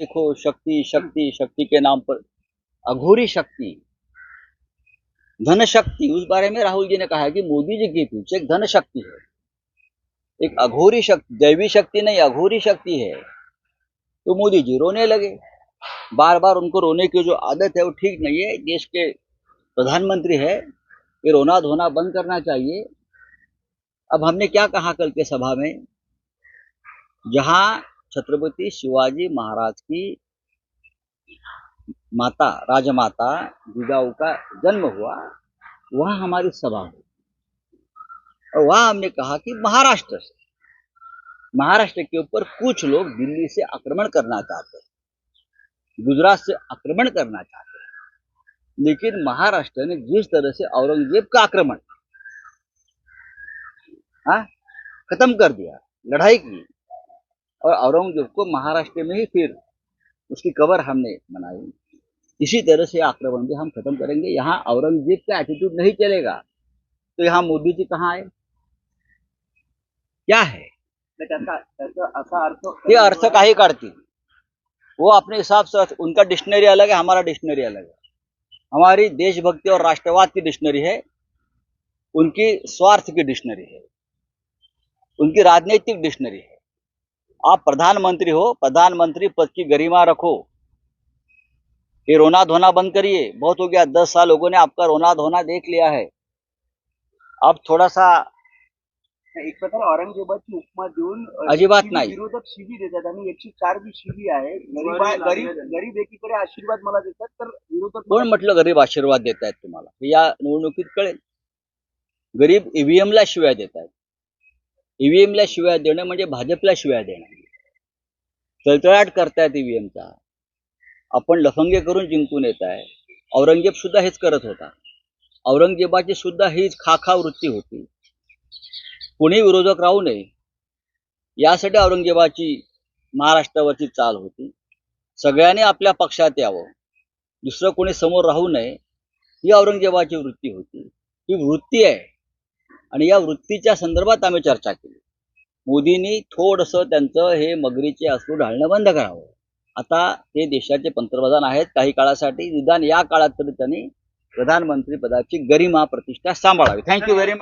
देखो, शक्ति शक्ति शक्ति के नाम पर अघोरी शक्ति, धन शक्ति, उस बारे में राहुल जी ने कहा है कि मोदी जी के पीछे धन शक्ति है। एक अघोरी शक्ति, दैवी शक्ति नहीं, अघोरी शक्ति है। तो मोदी जी रोने लगे। बार बार उनको रोने की जो आदत है वो ठीक नहीं है। देश के प्रधानमंत्री है, ये रोना धोना बंद करना चाहिए। अब हमने क्या कहा कल के सभा में? जहाँ छत्रपति शिवाजी महाराज की माता, राजमाता जिजाऊ का जन्म हुआ, वहाँ हमारी सभा हुई। और वहाँ हमने कहा कि महाराष्ट्र से, महाराष्ट्र के ऊपर कुछ लोग दिल्ली से आक्रमण करना चाहते हैं, गुजरात से आक्रमण करना चाहते हैं। लेकिन महाराष्ट्र ने जिस तरह से औरंगज़ेब का आक्रमण हाँ खत्म कर दिया, लड़ाई की और औरंगज़ेब को महाराष्ट्र में ही फिर उसकी कबर हमने बनाई। इसी तरह से आक्रमण भी हम खत्म करेंगे। यहाँ औरंगज़ेब का एटीट्यूड नहीं चलेगा। तो यहाँ मोदी जी कहाँ आए? क्या है? अर्थ ये अर्थ काही काढतील वो अपने हिसाब से उनका डिक्शनरी अलग है हमारा डिक्शनरी अलग है। हमारी देशभक्ति और राष्ट्रवाद की डिक्शनरी है। उनकी स्वार्थ की डिक्शनरी है। उनकी राजनीतिक डिक्शनरी है। आप प्रधानमंत्री हो प्रधानमंत्री पद की गरिमा रखो। ये रोना धोना बंद करिए। बहुत हो गया दस साल लोगों ने आपका रोना धोना देख लिया है। अब थोड़ा सा एक प्रकारे औरंगजेबाची उपमा देऊन अजिबात नाही. विरोधक शिवी देतात आणि एकशे चार बी शिवी आहे. गरीब गरीब गरीब एकीकडे आशीर्वाद मला देतात तर विरोधक कोण म्हटलं गरीब आशीर्वाद देत आहेत तुम्हाला या निवडणुकीत कळेल. गरीब ईव्हीएम ला शिव्या देत ईव्हीएमला ला शिव्या देणं म्हणजे भाजपला शिव्या देणं. तळतळाट करतायत ईव्हीएमचा आपण लफंगे करून जिंकून येत आहे औरंगजेब सुद्धा हेच करत होता. औरंगजेबाची सुद्धा हीच खाखा वृत्ती होती. कोणी विरोधक राहू नये. यासाठी औरंगजेबाची महाराष्ट्रावरची चाल होती. सगळ्यांनी आपल्या पक्षात यावं. दुसरं कोणी समोर राहू नये. ही औरंगजेबाची वृत्ती होती. ही वृत्ती आहे. आणि या वृत्तीच्या संदर्भात आम्ही चर्चा केली. मोदींनी थोडंसं त्यांचं हे मगरीचे अश्रू ढाळणं बंद करावं. आता ते देशाचे पंतप्रधान आहेत. काही काळासाठी निदान या काळात तरी त्यांनी प्रधानमंत्री पदाची गरिमा प्रतिष्ठा सांभाळावी. Thank you very much